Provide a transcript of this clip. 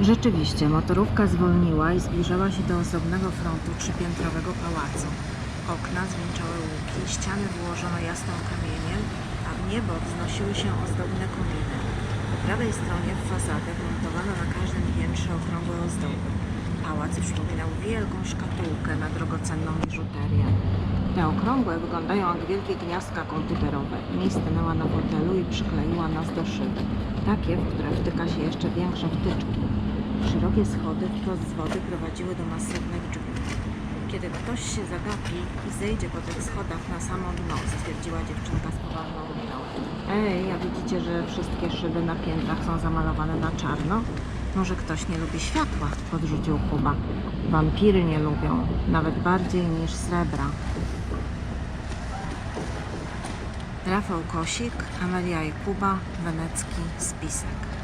Rzeczywiście, motorówka zwolniła i zbliżała się do osobnego frontu trzypiętrowego pałacu. Okna zwieńczały łuki, ściany wyłożono jasną kamieniem, a w niebo wznosiły się ozdobne kominy. Po prawej stronie w fasadę montowano na każdym piętrze okrągłe ozdoby. Pałac przypominał wielką szkatułkę na drogocenną biżuterię. Te okrągłe wyglądają jak wielkie gniazdka komputerowe. Mi stanęła na fotelu i przykleiła nas do szyby. Takie, w które wtyka się jeszcze większe wtyczki. Szerokie schody wprost z wody prowadziły do masywnych drzwi. Kiedy ktoś się zagapi i zejdzie po tych schodach na samo dno, stwierdziła dziewczynka z poważną miną. Ej, a widzicie, że wszystkie szyby na piętrach są zamalowane na czarno? Może ktoś nie lubi światła, podrzucił Kuba. Wampiry nie lubią, nawet bardziej niż srebra. Rafał Kosik, Amelia i Kuba, Wenecki, Spisek.